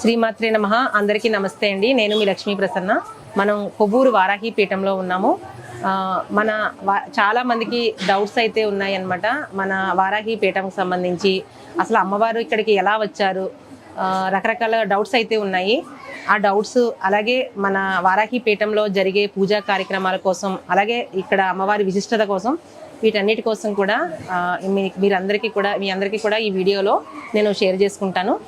శ్రీమాత్రే నమ. అందరికీ నమస్తే అండి. నేను మీ లక్ష్మీ ప్రసన్న. మనం కొవ్వూరు వారాహి పీఠంలో ఉన్నాము. మన వా- చాలా మందికి డౌట్స్ అయితే ఉన్నాయన్నమాట. మన వారాహి పీఠంకి సంబంధించి అసలు అమ్మవారు ఇక్కడికి ఎలా వచ్చారు? రకరకాల డౌట్స్ అయితే ఉన్నాయి. ఆ డౌట్స్ అలాగే మన వారాహి పీఠంలో జరిగే పూజా కార్యక్రమాల కోసం అలాగే ఇక్కడ అమ్మవారి విశిష్టత కోసం వీటన్నిటి కోసం కూడా మీ- మీరందరికీ కూడా మీ అందరికీ కూడా ఈ వీడియోలో నేను షేర్ చేసుకుంటాను.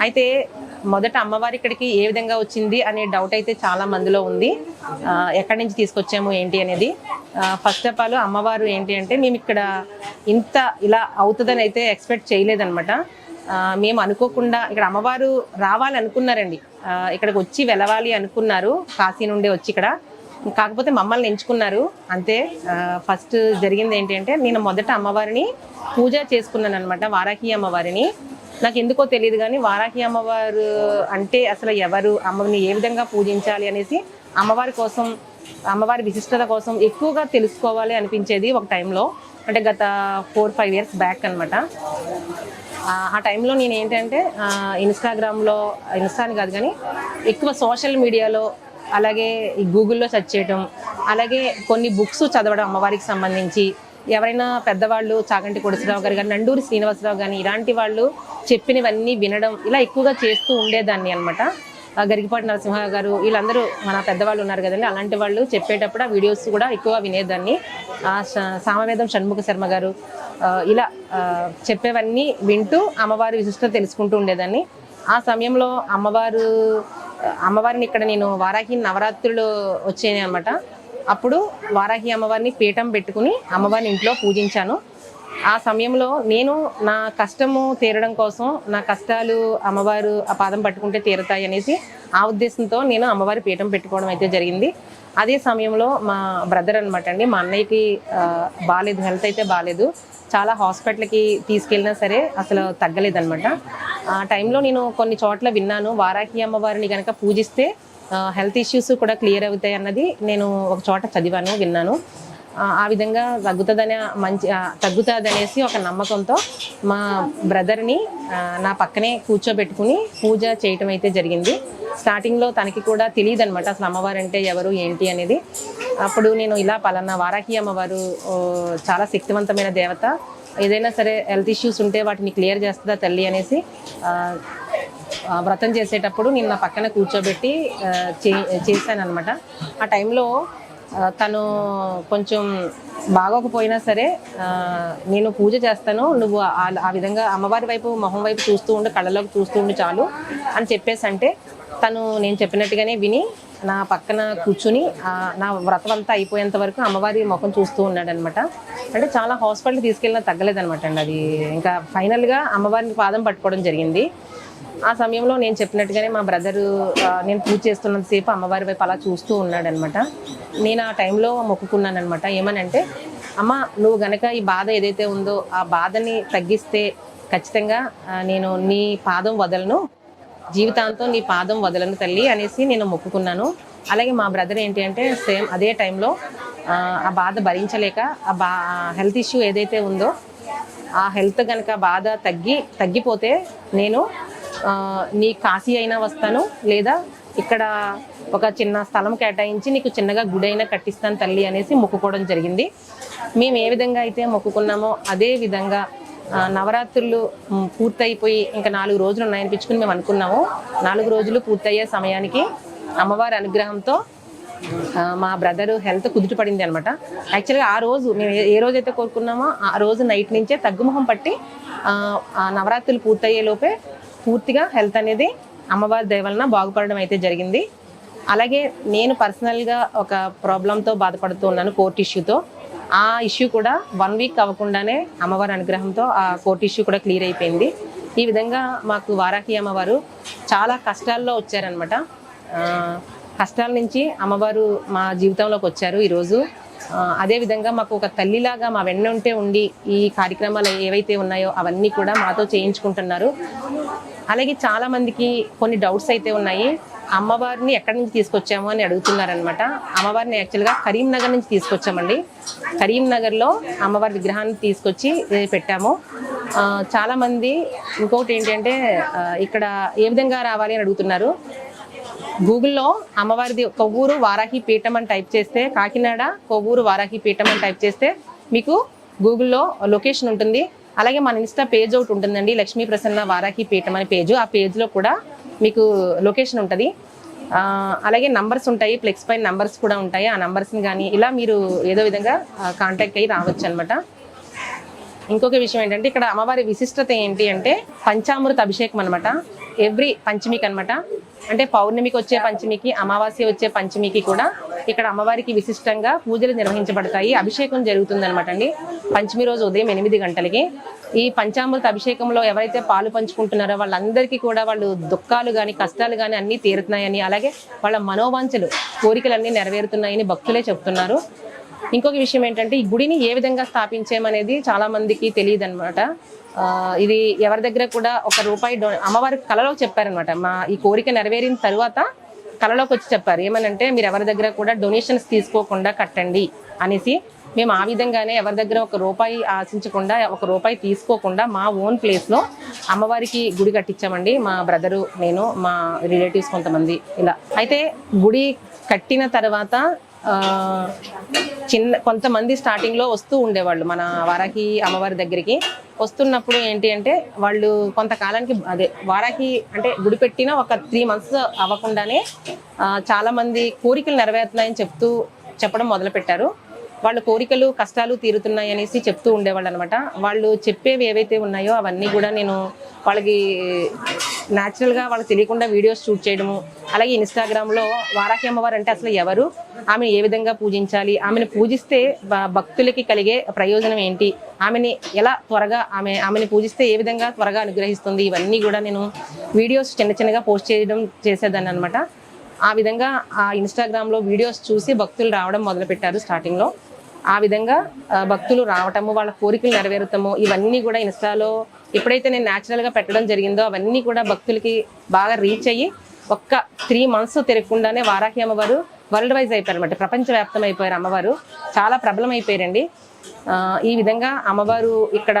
అయితే మొదట అమ్మవారి ఇక్కడికి ఏ విధంగా వచ్చింది అనే డౌట్ అయితే చాలా మందిలో ఉంది. ఎక్కడి నుంచి తీసుకొచ్చాము ఏంటి అనేది. ఫస్ట్ ఆఫ్ ఆల్ అమ్మవారు ఏంటి అంటే మేము ఇక్కడ ఇంత ఇలా అవుతుందని అయితే ఎక్స్పెక్ట్ చేయలేదనమాట మేము అనుకోకుండా ఇక్కడ అమ్మవారు రావాలి అనుకున్నారండి ఇక్కడికి వచ్చి వెళ్ళవాలి అనుకున్నారు. కాశీ నుండి వచ్చి ఇక్కడ. కాకపోతే మమ్మల్ని ఎంచుకున్నారు. అంతే. ఫస్ట్ జరిగింది ఏంటి అంటే నేను మొదట అమ్మవారిని పూజ చేసుకున్నాను అనమాట వారాహి అమ్మవారిని. నాకు ఎందుకో తెలియదు కానీ వారాహి అమ్మవారు అంటే అసలు ఎవరు అమ్మని ఏ విధంగా పూజించాలి అనేసి అమ్మవారి కోసం అమ్మవారి విశిష్టత కోసం ఎక్కువగా తెలుసుకోవాలి అనిపించేది ఒక టైంలో. అంటే గత ఫోర్ ఫైవ్ ఇయర్స్ బ్యాక్ అనమాట ఆ టైంలో నేను ఏంటంటే ఇన్స్టాగ్రామ్లో ఇన్స్టాని కాదు కానీ ఎక్కువ సోషల్ మీడియాలో అలాగే ఈ గూగుల్లో సెర్చ్ చేయడం అలాగే కొన్ని బుక్స్ చదవడం అమ్మవారికి సంబంధించి ఎవరైనా పెద్దవాళ్ళు చాగంటి కొడుసరావు గారు కానీ నండూరి శ్రీనివాసరావు కానీ ఇలాంటి వాళ్ళు చెప్పినవన్నీ వినడం ఇలా ఎక్కువగా చేస్తూ ఉండేదాన్ని అనమాట గరికిపాటి నరసింహ గారు వీళ్ళందరూ మన పెద్దవాళ్ళు ఉన్నారు కదండి అలాంటి వాళ్ళు చెప్పేటప్పుడు ఆ వీడియోస్ కూడా ఎక్కువ వినేదాన్ని. ఆ సామవేదం షణ్ముఖ శర్మ గారు ఇలా చెప్పేవన్నీ వింటూ అమ్మవారి విశిష్టత తెలుసుకుంటూ ఉండేదాన్ని. ఆ సమయంలో అమ్మవారు అమ్మవారిని ఇక్కడ నేను వారాహి నవరాత్రులు వచ్చాయి అనమాట అప్పుడు వారాహి అమ్మవారిని పీఠం పెట్టుకుని అమ్మవారిని ఇంట్లో పూజించాను. ఆ సమయంలో నేను నా కష్టము తీరడం కోసం నా కష్టాలు అమ్మవారు ఆ పాదం పట్టుకుంటే తీరతాయి అనేసి ఆ ఉద్దేశంతో నేను అమ్మవారి పీఠం పెట్టుకోవడం అయితే జరిగింది. అదే సమయంలో మా బ్రదర్ అనమాట అండి మా అన్నయ్యకి బాగాలేదు హెల్త్ అయితే బాగాలేదు చాలా హాస్పిటల్కి తీసుకెళ్ళినా సరే అసలు తగ్గలేదన్నమాట. ఆ టైంలో నేను కొన్ని చోట్ల విన్నాను వారాహి అమ్మవారిని కనుక పూజిస్తే హెల్త్ ఇష్యూస్ కూడా క్లియర్ అవుతాయి అన్నది నేను ఒక చోట చదివాను విన్నాను. ఆ విధంగా తగ్గుతుందనే మంచి తగ్గుతుందనేసి ఒక నమ్మకంతో మా బ్రదర్ని నా పక్కనే కూర్చోబెట్టుకుని పూజ చేయటం అయితే జరిగింది. స్టార్టింగ్లో తనకి కూడా తెలియదు అనమాట అసలు అమ్మవారు అంటే ఎవరు ఏంటి అనేది. అప్పుడు నేను ఇలా పలానా వారాహి అమ్మవారు చాలా శక్తివంతమైన దేవత. ఏదైనా సరే హెల్త్ ఇష్యూస్ ఉంటే వాటిని క్లియర్ చేస్తుందా తల్లి అనేసి వ్రతం చేసేటప్పుడు నేను నా పక్కన కూర్చోబెట్టి చే చేశాను ఆ టైంలో తను కొంచెం బాగోకపోయినా సరే నేను పూజ చేస్తాను నువ్వు ఆ- ఆ విధంగా అమ్మవారి వైపు మొహం వైపు చూస్తూ ఉండు కళ్ళలోకి చూస్తూ ఉండు చాలు అని చెప్పేసి అంటే తను నేను చెప్పినట్టుగానే విని నా పక్కన కూర్చుని నా వ్రతం అంతా అయిపోయేంత వరకు అమ్మవారి ముఖం చూస్తూ ఉన్నాడు అనమాట అంటే చాలా హాస్పిటల్ తీసుకెళ్ళినా తగ్గలేదనమాట అండి అది. ఇంకా ఫైనల్గా అమ్మవారిని పాదం పట్టుకోవడం జరిగింది. ఆ సమయంలో నేను చెప్పినట్టుగానే మా బ్రదరు నేను పూజ చేస్తున్నంతసేపు అమ్మవారి వైపు అలా చూస్తూ ఉన్నాడనమాట. నేను ఆ టైంలో మొక్కుకున్నానమాట ఏమనంటే అమ్మ నువ్వు గనక ఈ బాధ ఏదైతే ఉందో ఆ బాధని తగ్గిస్తే ఖచ్చితంగా నేను నీ పాదం వదలను. జీవితాంతం నీ పాదం వదలను తల్లి అనేసి నేను మొక్కుకున్నాను. అలాగే మా బ్రదర్ ఏంటి అంటే సేమ్ అదే టైంలో ఆ, బాధ భరించలేక ఆ బా హెల్త్ ఇష్యూ ఏదైతే ఉందో ఆ హెల్త్ కనుక బాధ తగ్గి తగ్గిపోతే నేను నీ కాశీ అయినా వస్తాను. లేదా ఇక్కడ ఒక చిన్న స్థలం కేటాయించి నీకు చిన్నగా గుడి అయినా కట్టిస్తాను తల్లి అనేసి మొక్కుకోవడం జరిగింది. మేము ఏ విధంగా అయితే మొక్కుకున్నామో అదే విధంగా నవరాత్రులు పూర్తయిపోయి ఇంకా నాలుగు రోజులు ఉన్నాయనిపించుకుని మేము అనుకున్నాము. నాలుగు రోజులు పూర్తయ్యే సమయానికి అమ్మవారి అనుగ్రహంతో మా బ్రదర్ హెల్త్ కుదుట పడింది అనమాట యాక్చువల్గా ఆ రోజు మేము ఏ- ఏ రోజైతే కోరుకున్నామో ఆ రోజు నైట్ నుంచే తగ్గుముఖం పట్టి ఆ, నవరాత్రులు పూర్తయ్యే లోపే పూర్తిగా హెల్త్ అనేది అమ్మవారి దయవలన బాగుపడడం అయితే జరిగింది. అలాగే నేను పర్సనల్గా ఒక ప్రాబ్లంతో బాధపడుతూ ఉన్నాను కోర్ట్ ఇష్యూతో. ఆ ఇష్యూ కూడా వన్ వీక్ అవ్వకుండానే అమ్మవారి అనుగ్రహంతో ఆ కోర్ట్ ఇష్యూ కూడా క్లియర్ అయిపోయింది. ఈ విధంగా మాకు వారాహి అమ్మవారు చాలా కష్టాల్లో వచ్చారనమాట కష్టాల నుంచి అమ్మవారు మా జీవితంలోకి వచ్చారు ఈరోజు. అదేవిధంగా మాకు ఒక తల్లిలాగా మా వెన్న ఉంటే ఉండి ఈ కార్యక్రమాలు ఏవైతే ఉన్నాయో అవన్నీ కూడా మాతో చేయించుకుంటున్నారు. అలాగే చాలా మందికి కొన్ని డౌట్స్ అయితే ఉన్నాయి. అమ్మవారిని ఎక్కడి నుంచి తీసుకొచ్చాము అని అడుగుతున్నారనమాట అమ్మవారిని యాక్చువల్గా కరీంనగర్ నుంచి తీసుకొచ్చామండి. కరీంనగర్లో అమ్మవారి విగ్రహాన్ని తీసుకొచ్చి పెట్టాము. చాలామంది ఇంకొకటి ఏంటంటే ఇక్కడ ఏ విధంగా రావాలి అని అడుగుతున్నారు. గూగుల్లో అమ్మవారిది కొవ్వూరు వారాహి పీఠం అని టైప్ చేస్తే కాకినాడ కొవ్వూరు వారాహి పీఠం అని టైప్ చేస్తే మీకు గూగుల్లో లొకేషన్ ఉంటుంది. అలాగే మన ఇన్స్టా పేజ్ ఒకటి ఉంటుందండి లక్ష్మీ ప్రసన్న వారాహి పీఠం అనే పేజ్. ఆ పేజ్లో కూడా మీకు లొకేషన్ ఉంటుంది. అలాగే నంబర్స్ ఉంటాయి ఫ్లెక్స్ పైన నంబర్స్ కూడా ఉంటాయి. ఆ నంబర్స్ని కానీ ఇలా మీరు ఏదో విధంగా కాంటాక్ట్ అయ్యి రావచ్చు అనమాట ఇంకొక విషయం ఏంటంటే ఇక్కడ అమ్మవారి విశిష్టత ఏంటి అంటే పంచామృత అభిషేకం అనమాట ఎవ్రీ పంచమికి అనమాట అంటే పౌర్ణమికి వచ్చే పంచమికి అమావాస్య వచ్చే పంచమికి కూడా ఇక్కడ అమ్మవారికి విశిష్టంగా పూజలు నిర్వహించబడతాయి. అభిషేకం జరుగుతుంది అనమాట అండి. పంచమి రోజు ఉదయం ఎనిమిది గంటలకి. ఈ పంచామృత అభిషేకంలో ఎవరైతే పాలు పంచుకుంటున్నారో వాళ్ళందరికీ కూడా వాళ్ళు దుఃఖాలు కానీ కష్టాలు కానీ అన్నీ తీరుతున్నాయని అలాగే వాళ్ళ మనోవాంఛలు కోరికలన్నీ నెరవేరుతున్నాయని భక్తులే చెప్తున్నారు. ఇంకొక విషయం ఏంటంటే ఈ గుడిని ఏ విధంగా స్థాపించామనేది చాలా మందికి తెలియదు అనమాట ఇది ఎవరి దగ్గర కూడా ఒక రూపాయి డొ అమ్మవారి కళలో చెప్పారనమాట మా ఈ కోరిక నెరవేరిన తర్వాత కళలోకి వచ్చి చెప్పారు. ఏమనంటే మీరు ఎవరి దగ్గర కూడా డొనేషన్స్ తీసుకోకుండా కట్టండి అనేసి. మేము ఆ విధంగానే ఎవరి దగ్గర ఒక రూపాయి ఆశించకుండా ఒక రూపాయి తీసుకోకుండా మా ఓన్ ప్లేస్లో అమ్మవారికి గుడి కట్టించామండి. మా బ్రదరు నేను మా రిలేటివ్స్ కొంతమంది ఇలా. అయితే గుడి కట్టిన తర్వాత చిన్న కొంతమంది స్టార్టింగ్లో వస్తూ ఉండేవాళ్ళు మన వారాకి అమ్మవారి దగ్గరికి. వస్తున్నప్పుడు ఏంటి అంటే వాళ్ళు కొంతకాలానికి అదే వారాకి అంటే గుడి పెట్టిన ఒక త్రీ మంత్స్ అవ్వకుండానే చాలామంది కోరికలు నెరవేరుతున్నాయని చెప్తూ చెప్పడం మొదలుపెట్టారు. వాళ్ళ కోరికలు కష్టాలు తీరుతున్నాయి అనేసి చెప్తూ ఉండేవాళ్ళు అనమాట వాళ్ళు చెప్పేవి ఏవైతే ఉన్నాయో అవన్నీ కూడా నేను వాళ్ళకి న్యాచురల్గా వాళ్ళకి తెలియకుండా వీడియోస్ షూట్ చేయడము అలాగే ఇన్స్టాగ్రామ్లో వారాహి అమ్మవారు అంటే అసలు ఎవరు ఆమెను ఏ విధంగా పూజించాలి ఆమెను పూజిస్తే భక్తులకి కలిగే ప్రయోజనం ఏంటి ఆమెని ఎలా త్వరగా ఆమె ఆమెను పూజిస్తే ఏ విధంగా త్వరగా అనుగ్రహిస్తుంది ఇవన్నీ కూడా నేను వీడియోస్ చిన్న చిన్నగా పోస్ట్ చేయడం చేసేదాన్ని అనమాట ఆ విధంగా ఆ ఇన్స్టాగ్రామ్లో వీడియోస్ చూసి భక్తులు రావడం మొదలుపెట్టారు స్టార్టింగ్లో. ఆ విధంగా భక్తులు రావటము వాళ్ళ కోరికలు నెరవేరుతాము ఇవన్నీ కూడా ఇన్స్టాలో ఎప్పుడైతే నేను న్యాచురల్గా పెట్టడం జరిగిందో అవన్నీ కూడా భక్తులకి బాగా రీచ్ అయ్యి ఒక్క త్రీ మంత్స్ తిరగకుండానే వారాహి అమ్మవారు వరల్డ్ వైజ్ అయిపోయారు అనమాట ప్రపంచవ్యాప్తం అయిపోయారు అమ్మవారు. చాలా ప్రబలం అయిపోయారండి ఈ విధంగా అమ్మవారు ఇక్కడ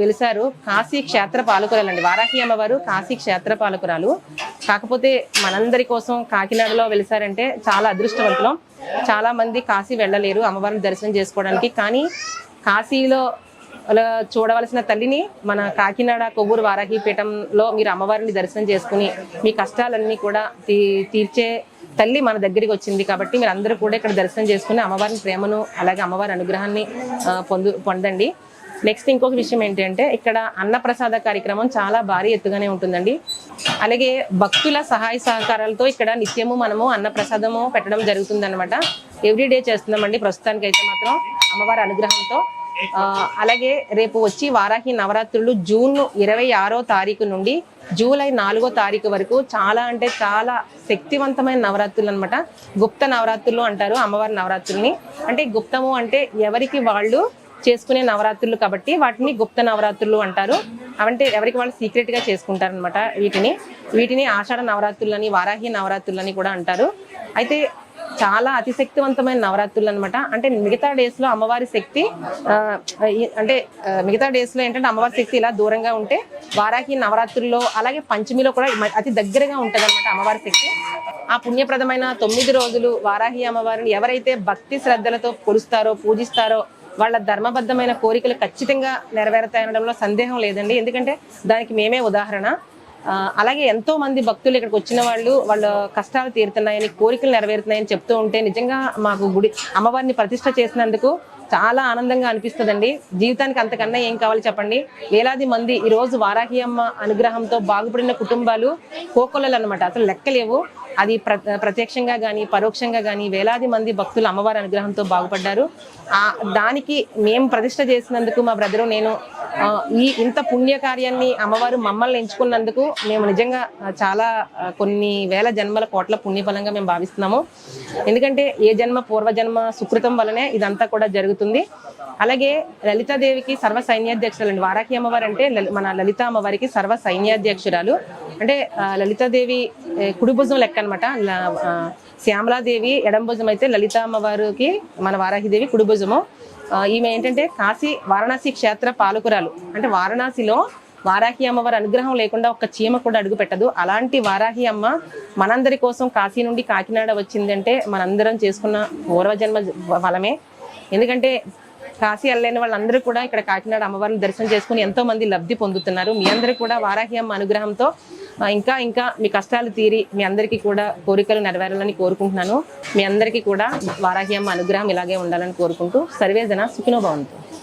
వెలిసారు కాశీ క్షేత్ర పాలకురాలండి. వారాహి అమ్మవారు కాశీ క్షేత్ర పాలకురాలు. కాకపోతే మనందరి కోసం కాకినాడలో వెలిసారంటే చాలా అదృష్టవంతులం. చాలా మంది కాశీ వెళ్ళలేరు అమ్మవారిని దర్శనం చేసుకోవడానికి. కానీ కాశీలో అలా చూడవలసిన తల్లిని మన కాకినాడ కొవ్వూరు వారాహిపీఠంలో మీరు అమ్మవారిని దర్శనం చేసుకుని మీ కష్టాలన్నీ కూడా తీ తీర్చే తల్లి మన దగ్గరికి వచ్చింది కాబట్టి మీరు అందరూ కూడా ఇక్కడ దర్శనం చేసుకుని అమ్మవారిని ప్రేమను అలాగే అమ్మవారి అనుగ్రహాన్ని పొందు పొందండి. నెక్స్ట్ ఇంకొక విషయం ఏంటంటే ఇక్కడ అన్నప్రసాద కార్యక్రమం చాలా భారీ ఎత్తుగానే ఉంటుందండి. అలాగే భక్తుల సహాయ సహకారాలతో ఇక్కడ నిత్యము మనము అన్నప్రసాదము పెట్టడం జరుగుతుందనమాట ఎవ్రీడే ఎవ్రీ డే చేస్తున్నామండి ప్రస్తుతానికి అయితే మాత్రం అమ్మవారి అనుగ్రహంతో. అలాగే రేపు వచ్చి వారాహి నవరాత్రులు జూన్ ఇరవై ఆరో తారీఖు నుండి జూలై నాలుగో తారీఖు వరకు చాలా అంటే చాలా శక్తివంతమైన నవరాత్రులు అనమాట గుప్త నవరాత్రులు అంటారు అమ్మవారి నవరాత్రుల్ని. అంటే గుప్తము అంటే ఎవరికి వాళ్ళు చేసుకునే నవరాత్రులు కాబట్టి వాటిని గుప్త నవరాత్రులు అంటారు. అవంటే ఎవరికి వాళ్ళు సీక్రెట్గా చేసుకుంటారనమాట చేసుకుంటారు అనమాట వీటిని. వీటిని ఆషాఢ నవరాత్రులని వారాహి నవరాత్రులని కూడా అంటారు. అయితే చాలా అతిశక్తివంతమైన నవరాత్రులు అనమాట అంటే మిగతా డేస్లో అమ్మవారి శక్తి అంటే మిగతా డేస్లో ఏంటంటే అమ్మవారి శక్తి ఇలా దూరంగా ఉంటే వారాహి నవరాత్రుల్లో అలాగే పంచమిలో కూడా మ- అతి దగ్గరగా ఉంటుంది అనమాట అమ్మవారి శక్తి. ఆ పుణ్యప్రదమైన తొమ్మిది రోజులు వారాహి అమ్మవారిని ఎవరైతే భక్తి శ్రద్ధలతో కొలుస్తారో పూజిస్తారో వాళ్ళ ధర్మబద్ధమైన కోరికలు ఖచ్చితంగా నెరవేరుతాయనడంలో సందేహం లేదండి. ఎందుకంటే దానికి మేమే ఉదాహరణ. అలాగే ఎంతో మంది భక్తులు ఇక్కడికి వచ్చిన వాళ్ళు వాళ్ళ కష్టాలు తీరుతున్నాయని కోరికలు నెరవేరుతున్నాయని చెప్తూ ఉంటే నిజంగా మాకు గుడి అమ్మవారిని ప్రతిష్ట చేసినందుకు చాలా ఆనందంగా అనిపిస్తుందండి. జీవితానికి అంతకన్నా ఏం కావాలి చెప్పండి? వేలాది మంది ఈరోజు వారాహి అమ్మ అనుగ్రహంతో బాగుపడిన కుటుంబాలు కోకొల్లలు అనమాట అసలు లెక్కలేవు. అది ప్ర ప్రత్యక్షంగా కానీ పరోక్షంగా కానీ వేలాది మంది భక్తులు అమ్మవారి అనుగ్రహంతో బాగుపడ్డారు. ఆ దానికి మేము ప్రతిష్ట చేసినందుకు మా బ్రదరు నేను ఈ ఇంత పుణ్యకార్యాన్ని అమ్మవారు మమ్మల్ని ఎంచుకున్నందుకు మేము నిజంగా చాలా కొన్ని వేల జన్మల కోట్ల పుణ్యఫలంగా మేము భావిస్తున్నాము. ఎందుకంటే ఏ జన్మ పూర్వజన్మ సుకృతం వలనే ఇదంతా కూడా జరుగుతుంది. అలాగే లలితాదేవికి సర్వ సైన్యాధ్యక్షులు అండి వారాహి అమ్మవారు అంటే లలి- మన లలిత అమ్మవారికి సర్వ సైన్యాధ్యక్షురాలు. అంటే లలితాదేవి కుడిభుజం లెక్క అనమాట శ్యామలాదేవి ఎడం భుజం అయితే లలిత అమ్మవారికి మన వారాహిదేవి కుడి భుజము ఈమె ఏంటంటే కాశీ వారణాసి క్షేత్ర పాలకురాలు. అంటే వారణాసిలో వారాహి అమ్మవారి అనుగ్రహం లేకుండా ఒక చీమ కూడా అడుగు పెట్టదు. అలాంటి వారాహి అమ్మ మనందరి కోసం కాశీ నుండి కాకినాడ వచ్చిందంటే మనందరం చేసుకున్న పూర్వజన్మ ఫలమే. ఎందుకంటే కాశీ వెళ్ళలేని వాళ్ళందరూ కూడా ఇక్కడ కాకినాడ అమ్మవారిని దర్శనం చేసుకుని ఎంతో మంది లబ్ధి పొందుతున్నారు. మీ అందరూ కూడా వారాహి అమ్మ అనుగ్రహంతో ఇంకా ఇంకా మీ కష్టాలు తీరి మీ అందరికీ కూడా కోరికలు నెరవేరాలని కోరుకుంటున్నాను. మీ అందరికీ కూడా వారాహ్యమ్మ అనుగ్రహం ఇలాగే ఉండాలని కోరుకుంటూ సర్వేజన సుఖినో భవంతు.